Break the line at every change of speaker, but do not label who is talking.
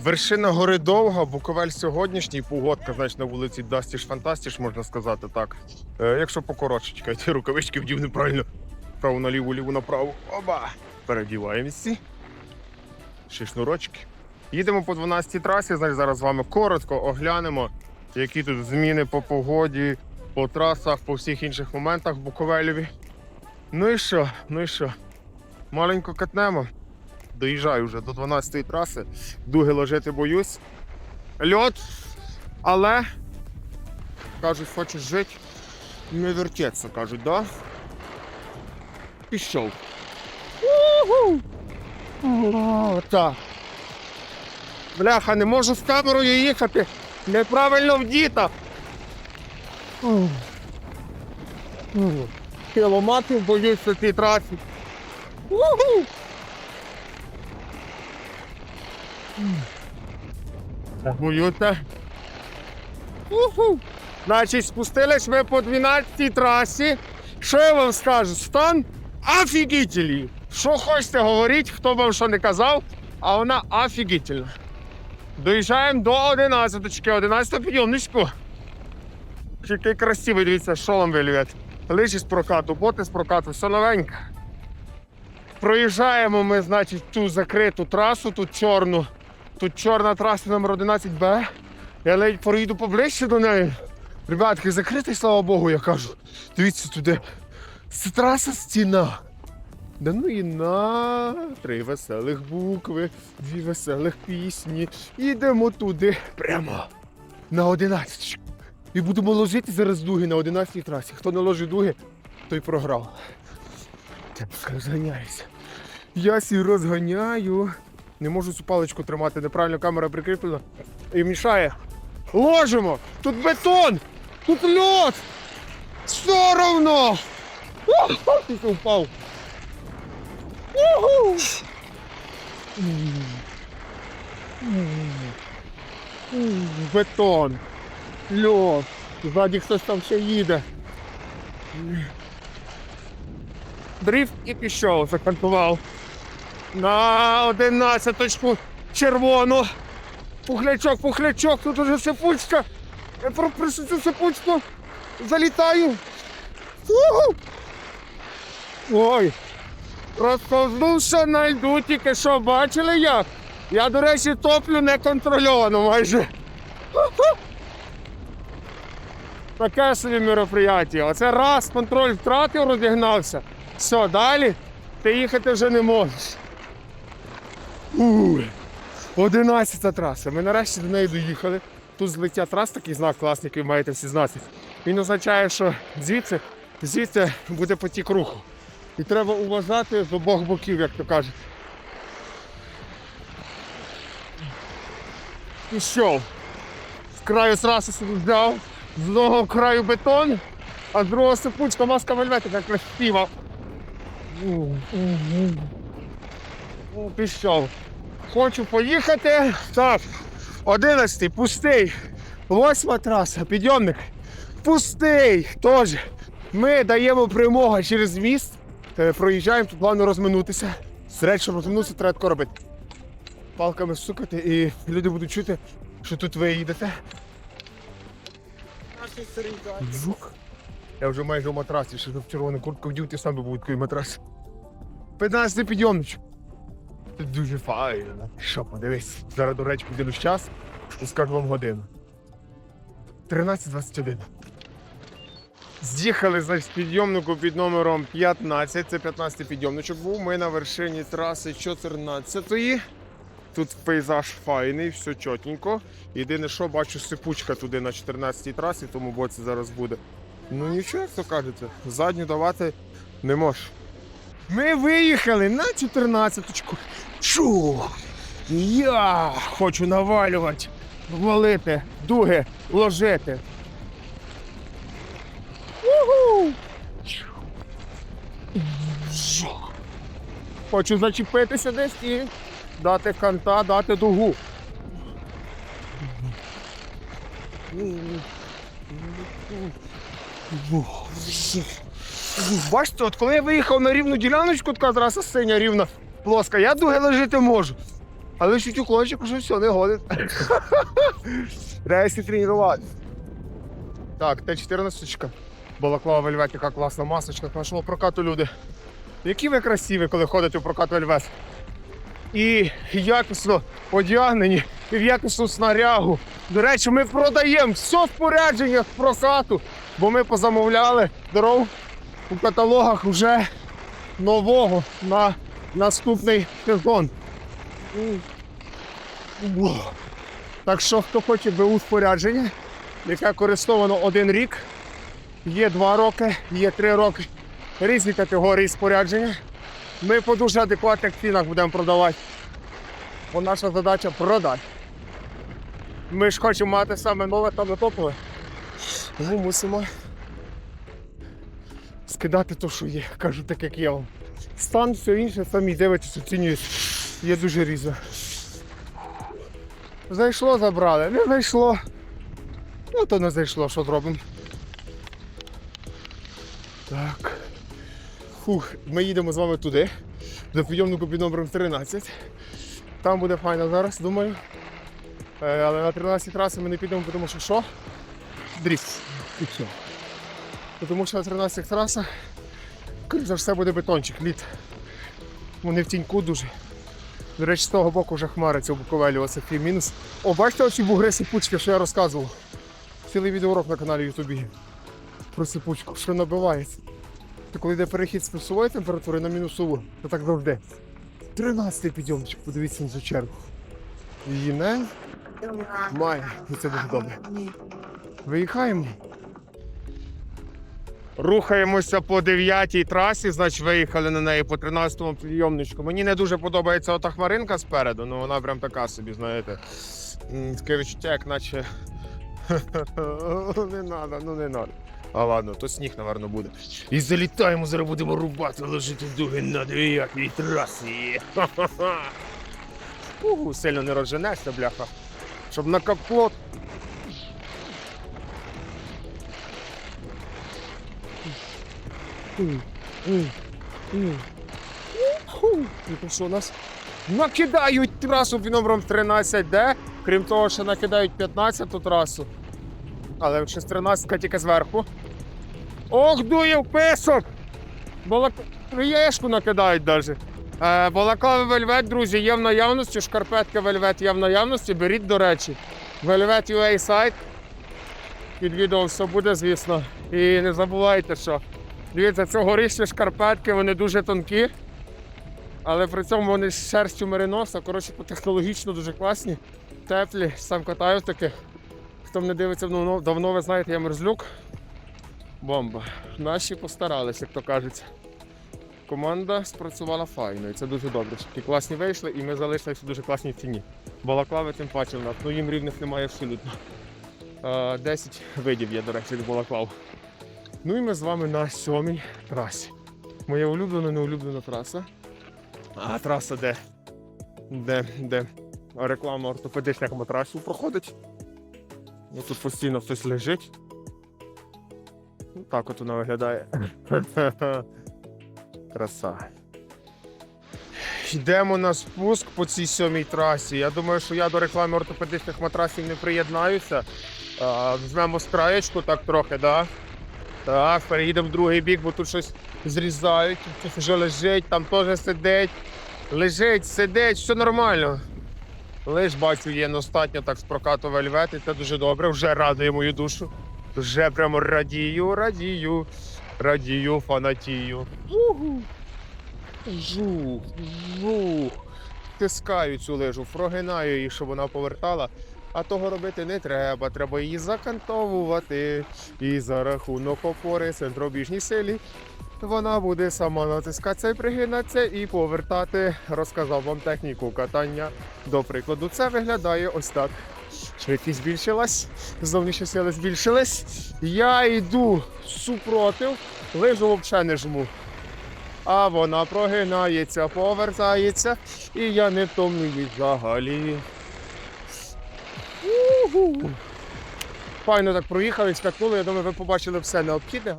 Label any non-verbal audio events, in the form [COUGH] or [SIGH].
Вершина гори довга, Буковель сьогоднішній, погодка, значить, на вулиці Дастіш Фантастіш, можна сказати так. Е, якщо покоротше, чекайте, рукавички вдів неправильно. Праву наліву, ліву направо. Оба! Передіваємося. Ще шнурочки. Їдемо по 12-й трасі, значить, зараз з вами коротко оглянемо, які тут зміни по погоді, по трасах, по всіх інших моментах в Буковелеві. Ну і що? Ну і що? Маленько катнемо. Доїжджаю вже до 12-ї траси. Дуги ложити боюсь. Льот, але кажуть, хочеш жити, не вертеться, кажуть, да? Пішов. Так. Бляха, не можу з камерою їхати. Неправильно вдіта. Кілометрів боюсь на цій трасі. Боюся. Уху. Значить, спустились ми по 12-й трасі. Що я вам скажу? Стан офігітельний. Що хочете говоріть, хто вам що не казав, а вона офігітельна. Доїжджаємо до 11-ки, 11 підйомничку. Який красивий, дивіться, шолом вельвет. Лижі з прокату, боти з прокату, все новеньке. Проїжджаємо ми, значить, ту закриту трасу, тут чорну. Тут чорна траса номер 11Б. Я ледь проїду поближче до неї. Ребятки, закритий, слава Богу, я кажу. Дивіться туди. Це траса стіна. Да ну і на три веселих букви, дві веселих пісні. Ідемо туди прямо на 11. І будемо ложити зараз дуги на 11 трасі. Хто не ложить дуги, той програв. Розганяюся. Я сі розганяю. Не можу цю паличку тримати, неправильно камера прикріплена. І мішає. Ложимо! Тут бетон! Тут льод! Ох, Ти впав. Бетон. Льод. Ззаді хтось там ще їде. Дріфт і пішов, закантував. На одинадцяточку червону. Пухлячок, пухлячок, тут уже сипучка. Я пропишу цю сипучку. Залітаю. Ой. Розповзнувся на льду, тільки що бачили як? Я, до речі, топлю неконтрольовано майже. Таке собі мероприятие. Оце раз контроль втратив, розігнався. Все, далі ти їхати вже не можеш. 11 траса. Ми нарешті до неї доїхали. Тут злиття трас, такий знак класний, який маєте всі знати. Він означає, що звідси, звідси буде потік руху. І треба уважати з обох боків, як то кажуть. Пішов. З краю траси собі взяв, з одного краю бетон, а з другого сипучка маска вельветика красива. О, Пішов. Хочу поїхати. Так, 11 пустий. Восьма траса, підйомник. Пустий. Тож, ми даємо примогу через міст. Е, Проїжджаємо, тут плавно розминутися. Серед, щоб розминутися, треба тако робити. Палками стукати і люди будуть чути, що тут ви їдете. Звук. Я вже майже в матрасі, ще в червону куртку вдів, ти сам був такий матрас. 15 підйомничок. Це дуже файно. Що, подивись, зараз до речі поділюсь час і скажу вам годину. 13.21. З'їхали значить, з підйомнику під номером 15. Це 15 підйомничок був. Ми на вершині траси 14-ї. Тут пейзаж файний, все чотенько. Єдине, що бачу, сипучка туди на 14-й трасі, тому боці зараз буде. Ну нічого, як то кажете, задню давати не можеш. Ми виїхали на 14-ку. Чу! Я хочу навалювати, валити, дуги, ложити. Уху! Хочу зачепитися десь і дати канта, дати дугу. Бачите, от коли я виїхав на рівну діляночку, така траса синя рівна, плоска, я дуги лежати можу. Але чуть уклончик вже все, не годен. Треба [LAUGHS] тренувати. Так, Т-14. Балаклава вельвет, яка класна масочка нашого прокату люди. Які ви красиві, коли ходите у прокат вельвет. І якісно одягнені, і в якісну снарягу. До речі, ми продаємо все спорядження з прокату, бо ми позамовляли дорогу у каталогах вже нового на наступний сезон. Так що, хто хоче БУ спорядження, яке користовано один рік, є два роки, є три роки, різні категорії спорядження. Ми по дуже адекватних цінах будемо продавати. Бо наша задача продати. Ми ж хочемо мати саме нове та топове. Тому мусимо скидати те, що є. Кажу так, як я вам. Стан, все інше, самі дивитесь, оцінюють. Є дуже різно. Зайшло, забрали, не зайшло. Ну то не зайшло, що зробимо. Так. Фух, ми їдемо з вами туди, до прийомнику під номером 13. Там буде файно зараз, думаю. Е, Але на 13 траси ми не підемо, тому що що? Дріфт. І все. Тому що на 13 трасах, скоріш за все, буде бетончик, лід. Вони в тіньку дуже. До речі, з того боку вже хмариться у Буковелі, оце такий мінус. О, бачите оці бугри сипучки, що я розказував. Цілий відеоурок на каналі Ютубі про сипучку, що набивається. То коли йде перехід з плюсової температури на мінусову, то так завжди. 13 підйомчик, подивіться на цю чергу. Її не має. І це дуже добре. Виїхаємо. Рухаємося по 9 трасі, значить виїхали на неї по 13-му підйомничку. Мені не дуже подобається ота хмаринка спереду, ну вона прям така собі, знаєте. Таке відчуття, як наче. [LAUGHS] не треба, ну не треба. А ладно, то сніг, напевно, буде. І залітаємо, зараз будемо рубати, лежити дуги на 9 трасі. [LAUGHS] Угу, сильно не розженешся, бляха. Щоб на капот. І то що нас накидають трасу під номером 13D, крім того, що накидають 15-ту трасу. Але ще з 13 тільки зверху. Ох, дує в писок! Балак... Накидають навіть. Е, балаклави вельвет, друзі, є в наявності, шкарпетки вельвет є в наявності, беріть, до речі. Вельвет UA сайт. Під відео все буде, звісно. І не забувайте, що дивіться, цьогорічні шкарпетки, вони дуже тонкі. Але при цьому вони з шерстю мериноса, коротше, технологічно дуже класні, теплі, сам катаю в. Хто мене дивиться давно, давно ви знаєте, я мерзлюк. Бомба. Наші постарались, як то кажеться. Команда спрацювала файно, і це дуже добре. Такі класні вийшли, і ми залишилися в дуже класній ціні. Балаклави тим паче в нас, ну їм рівних немає абсолютно. Е, 10 видів є, до речі, від балаклав. Ну і ми з вами на сьомій трасі. Моя улюблена, неулюблена траса. А траса де? Де, де реклама ортопедичних матрасів проходить. Ну, тут постійно хтось лежить. Ну, Так от вона виглядає. [LAUGHS] Краса. Йдемо на спуск по цій сьомій трасі. Я думаю, що я до реклами ортопедичних матрасів не приєднаюся. Візьмемо страєчку так трохи, да? Так, переїдемо в другий бік, бо тут щось зрізають, тут вже лежить, там теж сидить. Лежить, сидить, все нормально. Лиш бачу, є достатньо так з прокату вельвет, і це дуже добре, вже радує мою душу. Вже прямо радію, радію, радію, фанатію. Угу. Жух, жух. Тискаю цю лижу, прогинаю її, щоб вона повертала. А того робити не треба. Треба її закантовувати. І за рахунок опори центробіжній силі вона буде сама натискатися і пригинатися і повертати. Розказав вам техніку катання. До прикладу, це виглядає ось так. Швидкість збільшилась, зовнішні сили збільшились. Я йду супротив, лижу взагалі не жму. А вона прогинається, повертається, і я не втомлююсь взагалі. Файно так проїхали, спякнули. Я думаю, ви побачили все необхідне.